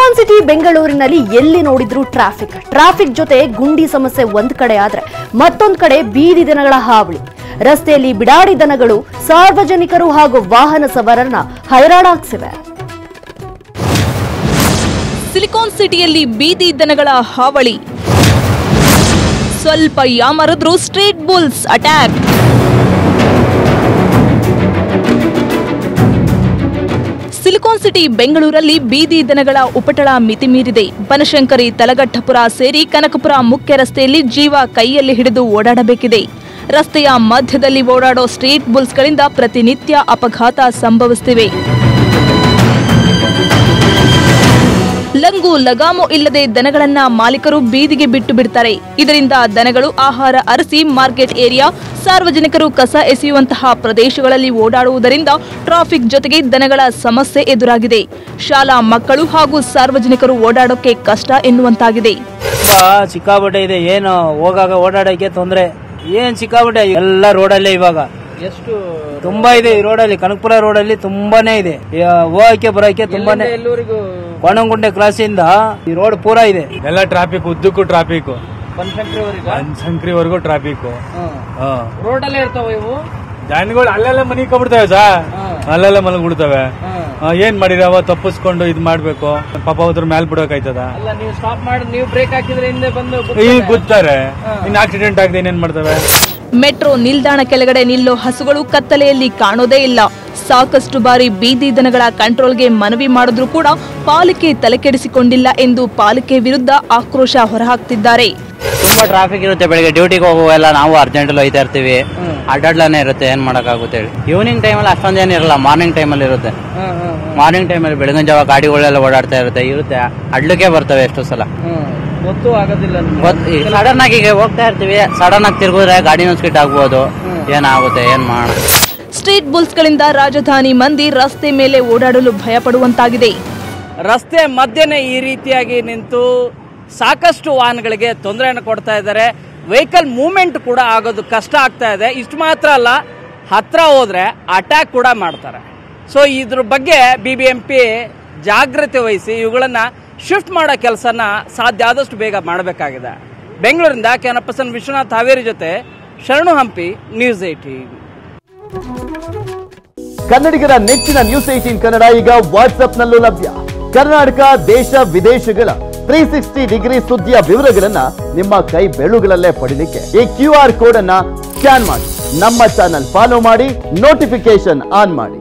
Silicon city, ಬೆಂಗಳೂರಿನಲ್ಲಿ ಎಲ್ಲಿ ನೋಡಿದ್ರು ಟ್ರಾಫಿಕ್. ಟ್ರಾಫಿಕ್ ಜೊತೆ ಗುಂಡಿ ಸಮಸ್ಯೆ ಒಂದ್ ಕಡೆ ಆದ್ರೆ ಮತ್ತೊಂದ್ ಕಡೆ ಬೀದಿ ದನಗಳ ಹಾವಳಿ. ರಸ್ತೆಯಲ್ಲಿ ಬಿಡಾಡಿ ದನಗಳು, ಸಾರ್ವಜನಿಕರು ಹಾಗೂ ವಾಹನ ಸವಾರರನ್ನ ಹೈರಾಣಾಗ್ಸಿವೆ ಸಿಲಿಕಾನ್ ಸಿಟಿಯಲ್ಲಿ ಬೀದಿ ದನಗಳ ಹಾವಳಿ. ಸ್ವಲ್ಪ ಯಾಮರದ್ರು street bulls attack. Silicon city ಬೆಂಗಳೂರಲ್ಲಿ ಬೀದಿ ದನಗಳ ಉಪಟಳ ಮಿತಿ ಮೀರಿದೆ. ಬನಶಂಕರಿ ತಲಗಟ್ಟಪುರ ಸೇರಿ ಕನಕಪುರ ಮುಖ್ಯ ರಸ್ತೆಯಲ್ಲಿ ಜೀವ ಕೈಯಲ್ಲಿ ಹಿಡಿದು ಓಡಾಡಬೇಕಿದೆ. ರಸ್ತೆಯ ಮಧ್ಯದಲ್ಲಿ ಓಡಾಡೋ ಸ್ಟ್ರೀಟ್ ಬುಲ್ಸ್ಗಳಿಂದ ಪ್ರತಿನಿತ್ಯ ಅಪಘಾತ ಸಂಭವಿಸುತ್ತಿವೆ ಲಂಗು ಲಗಾಮು ಇಲ್ಲದೆ ದನಗಳನ್ನ ಮಾಲೀಕರು ಬೀದಿಗೆ ಬಿಟ್ಟು ಬಿಡ್ತಾರೆ. ಇದರಿಂದ ದನಗಳು ಆಹಾರ ಅರಸಿ ಮಾರ್ಕೆಟ್ ಏರಿಯಾ ಸಾರ್ವಜನಿಕರು ಕಸ ಎಸೆಯುವಂತಹ ಪ್ರದೇಶಗಳಲ್ಲಿ ಓಡಾಡುವುದರಿಂದ ಟ್ರಾಫಿಕ್ ಜೊತೆಗೆ ದನಗಳ ಸಮಸ್ಯೆ ಎದುರಾಗಿದೆ. ಶಾಲಾ ಮಕ್ಕಳು ಹಾಗೂ ಸಾರ್ವಜನಿಕರು ಓಡಾಡೋಕೆ ಕಷ್ಟ ಎನ್ನುವಂತಾಗಿದೆ. ಸಿಕ್ಕಾಪಟ್ಟೆ ಇದೆ. ಏನು ಹೋಗಾಗ ಓಡಾಡೋಕೆ ತೊಂದರೆ. ಏನ್ ಸಿಕ್ಕಾಪಟ್ಟೆ ಎಲ್ಲ ರೋಡಲ್ಲೇ ಇವಾಗ. ಎಷ್ಟು ತುಂಬಾ ಇದೆ ಈ ರೋಡಲ್ಲಿ ಕನಕಪುರ ರೋಡಲ್ಲಿ ತುಂಬಾನೇ ಇದೆ. ಹೋಗಕ್ಕೆ ಬರೋಕೆ ತುಂಬಾನೇ. ಕೋಣಂಗುಂಡೆ ಕ್ರಾಸ್ ಇಂದ ಈ ರೋಡ್ ಪೂರಾ ಇದೆ. ಎಲ್ಲ ಟ್ರಾಫಿಕ್ ಉದ್ದಕ್ಕೂ ಟ್ರಾಫಿಕ್ ಬನಶಂಕರಿವರೆಗೂ? ಟ್ರಾಫಿಕ್ ರೋಡಲ್ಲೇ ಇರ್ತಾವ ಇವು? ಜನಗಳು ಅಲ್ಲೆಲ್ಲ ಮನಿ ಕಬಿಡ್ತವೆ ಸಾ? ಅಲ್ಲೆಲ್ಲ ಮಲಗ್ಬಿಡ್ತವೆ. ಏನ್ ಮಾಡಿದಾವ ತಪ್ಪಿಸ್ಕೊಂಡು ಇದ್ ಮಾಡ್ಬೇಕು. ಪಾಪ ಹೋದ್ರ ಮ್ಯಾಲ್ ಬಿಡೋಕಾಯ್ತದ? ಅಲ್ಲ ನೀವು ಸ್ಟಾಪ್ ಮಾಡಿ ನೀವು ಬ್ರೇಕ್ ಹಾಕಿದ್ರೆ ಹಿಂದೆ ಬಂದು ಈಗ ಗೊತ್ತಾರೆ ಇನ್ ಆಕ್ಸಿಡೆಂಟ್ ಆಗದೆ ಏನೇನ್ ಮಾಡ್ತವೆ? ಮೆಟ್ರೋ ನಿಲ್ದಾಣ ಕೆಳಗಡೆ ನಿಲ್ಲೋ ಹಸುಗಳು ಕತ್ತಲೆಯಲ್ಲಿ ಕಾಣೋದೇ ಇಲ್ಲ. ಸಾಕಷ್ಟು ಬಾರಿ ಬೀದಿ ದನಗಳ ಕಂಟ್ರೋಲ್ಗೆ ಮನವಿ ಮಾಡಿದ್ರೂ ಕೂಡ ಪಾಲಿಕೆ ತಲೆಕೆಡಿಸಿಕೊಂಡಿಲ್ಲ ಎಂದು ಪಾಲಿಕೆ ವಿರುದ್ಧ ಆಕ್ರೋಶ ಹೊರಹಾಕ್ತಿದ್ದಾರೆ. ತುಂಬಾ ಟ್ರಾಫಿಕ್ ಇರುತ್ತೆ ಬೆಳಿಗ್ಗೆ. ಡ್ಯೂಟಿಗೆ ಹೋಗುವೆಲ್ಲ ನಾವು ಅರ್ಜೆಂಟ್ ಅಲ್ಲಿ ಹೋಯ್ತಾ ಇರ್ತೀವಿ. ಅಡ್ಡಾಡ್ಲಾನೆ ಇರುತ್ತೆ. ಏನ್ ಮಾಡಕ್ಕಾಗುತ್ತೆ ಈವ್ನಿಂಗ್ ಅಲ್ಲಿ ಅಷ್ಟೊಂದೇನು ಇರಲ್ಲ. ಮಾರ್ನಿಂಗ್ ಟೈಮ್ ಅಲ್ಲಿ ಇರುತ್ತೆ. ಮಾರ್ನಿಂಗ್ ಟೈಮಲ್ಲಿ ಬೆಳಗಿನ ಜಾವ ಗಾಡಿಗಳೆಲ್ಲ ಓಡಾಡ್ತಾ ಇರುತ್ತೆ. ಇರುತ್ತೆ. ಅಡ್ಲಕ್ಕೆ ಬರ್ತವೆ ಎಷ್ಟೋ ಸಲ. ಗೊತ್ತು ಆಗೋದಿಲ್ಲ ಸಡನ್ ಆಗಿ ಈಗ ಹೋಗ್ತಾ ಇರ್ತೀವಿ ಸಡನ್ ಆಗಿ ತಿರುಗಿದ್ರೆ ಗಾಡಿ ಸ್ಕಿಟ್ ಆಗ್ಬೋದು. ಏನಾಗುತ್ತೆ ಏನ್ ಮಾಡ ಸ್ಟ್ರೀಟ್ ಬುಲ್ಸ್ಗಳಿಂದ ರಾಜಧಾನಿ ಮಂದಿ ರಸ್ತೆ ಮೇಲೆ ಓಡಾಡಲು ಭಯಪಡುವಂತಾಗಿದೆ. ರಸ್ತೆ ಮಧ್ಯೆ ಈ ರೀತಿಯಾಗಿ ನಿಂತು ಸಾಕಷ್ಟು ವಾಹನಗಳಿಗೆ ತೊಂದರೆಯನ್ನು ಕೊಡ್ತಾ ಇದ್ದಾರೆ. ವೆಹಿಕಲ್ ಮೂವ್ಮೆಂಟ್ ಕೂಡ ಆಗೋದು ಕಷ್ಟ ಆಗ್ತಾ ಇದೆ. ಇಷ್ಟು ಮಾತ್ರ ಅಲ್ಲ ಹತ್ರ ಹೋದ್ರೆ ಅಟ್ಯಾಕ್ ಕೂಡ ಮಾಡ್ತಾರೆ. ಸೊ ಇದ್ರ ಬಗ್ಗೆ ಬಿ ಬಿ ಎಂ ಪಿ ಜಾಗ್ರತೆ ವಹಿಸಿ ಇವುಗಳನ್ನ ಶಿಫ್ಟ್ ಮಾಡೋ ಕೆಲಸನ ಸಾಧ್ಯ ಆದಷ್ಟು ಬೇಗ ಮಾಡಬೇಕಾಗಿದೆ. ಬೆಂಗಳೂರಿಂದ ಕೆನಪಸನ್ ವಿಶ್ವನಾಥ್ ಹಾವೇರಿ ಜೊತೆ ಶರಣು ಹಂಪಿ ನ್ಯೂಸ್ ಏಟೀನ್ ಕನ್ನಡಿಗರ ನೆಚ್ಚಿನ ನ್ಯೂಸ್ ಏಟೀನ್ ಕನ್ನಡ ಈಗ ವಾಟ್ಸ್ಆಪ್ನಲ್ಲೂ ಲಭ್ಯ. ಕರ್ನಾಟಕ, ದೇಶ, ವಿದೇಶಗಳ ತ್ರೀ ಸಿಕ್ಸ್ಟಿ ಡಿಗ್ರಿ ಸುದ್ದಿಯ ವಿವರಗಳನ್ನ ನಿಮ್ಮ ಕೈ ಬೆಳುಗಳಲ್ಲೇ ಪಡೀಲಿಕ್ಕೆ ಈ ಕ್ಯೂ ಆರ್ ಕೋಡ್ ಅನ್ನ ಸ್ಕ್ಯಾನ್ ಮಾಡಿ. ನಮ್ಮ ಚಾನಲ್ ಫಾಲೋ ಮಾಡಿ ನೋಟಿಫಿಕೇಶನ್ ಆನ್ ಮಾಡಿ.